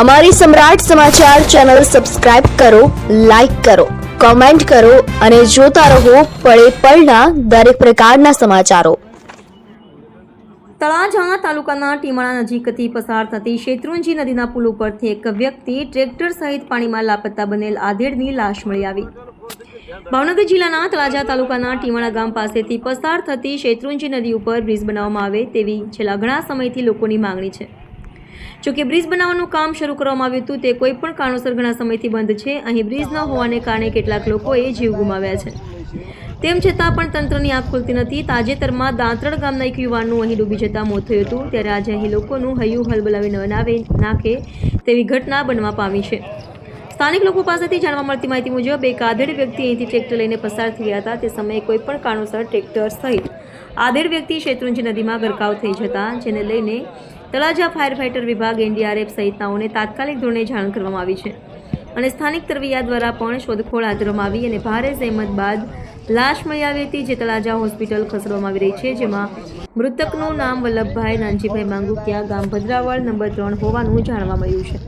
અમારી Samrat Samachar channel subscribe કરો, like કરો, કોમેન્ટ કરો અને જોતા રહો પળે પળના દરેક પ્રકારના સમાચારો. તળાજા તાલુકાના ટીમાળા નજીકથી પસાર થતી શેત્રુંજી નદીના પુલ ઉપરથી એક વ્યક્તિ ટ્રેક્ટર સહિત પાણીમાં લાપતા બનેલ આધેડની લાશ મળી આવી. ભાવનગર જિલ્લાના તળાજા તાલુકાના ટીમાળા ગામ પાસેથી પસાર થતી શેત્રુંજી નદી ઉપર બ્રિજ બનાવવામાં આવે તેવી છેલ્લા ઘણા સમયથી લોકોની માંગણી છે. જોકે બ્રિજ બનાવવાનું કામ શરૂ કરવામાં આવ્યું હતું, તે કોઈ પણ કારણોસર ઘણા સમયથી બંધ છે. અહીં બ્રિજ ન હોવાને કારણે કેટલાક લોકોએ જીવ ગુમાવ્યા છે. તેમ છતાં પણ તંત્રની આંખ ખુલતી નથી. તાજેતરમાં દાંતરડ ગામના એક યુવાનનું અહીં ડૂબી જતાં મોત થયું હતું. ત્યારે આજે અહીં લોકોનું હૈયું હલબલાવી બનાવી નાખે તેવી ઘટના બનવા પામી છે. સ્થાનિક લોકો પાસેથી જાણવા મળતી માહિતી મુજબ, એક આધેડ વ્યક્તિ અહીંથી ટ્રેક્ટર લઈને પસાર થયા હતા. તે સમયે કોઈ પણ કારણોસર ટ્રેક્ટર સહિત આધેડ વ્યક્તિ શેત્રુંજી નદીમાં ગરકાવ થઈ જતા, જેને લઈને તળાજા ફાયર ફાઇટર વિભાગ એનડીઆરએફ સહિતનાઓને તાત્કાલિક ધોરણે જાણ કરવામાં આવી છે અને સ્થાનિક તરવૈયા દ્વારા પણ શોધખોળ હાથ ધરવામાં આવી અને ભારે સહેમત બાદ લાશ મળી આવી હતી જે તળાજા હોસ્પિટલ ખસેડવામાં આવી રહી છે, જેમાં મૃતકનું નામ વલ્લભભાઈ નાનજીભાઈ માંગુકિયા, ગામ ભદ્રાવળ, નંબર ત્રણ હોવાનું જાણવા મળ્યું છે.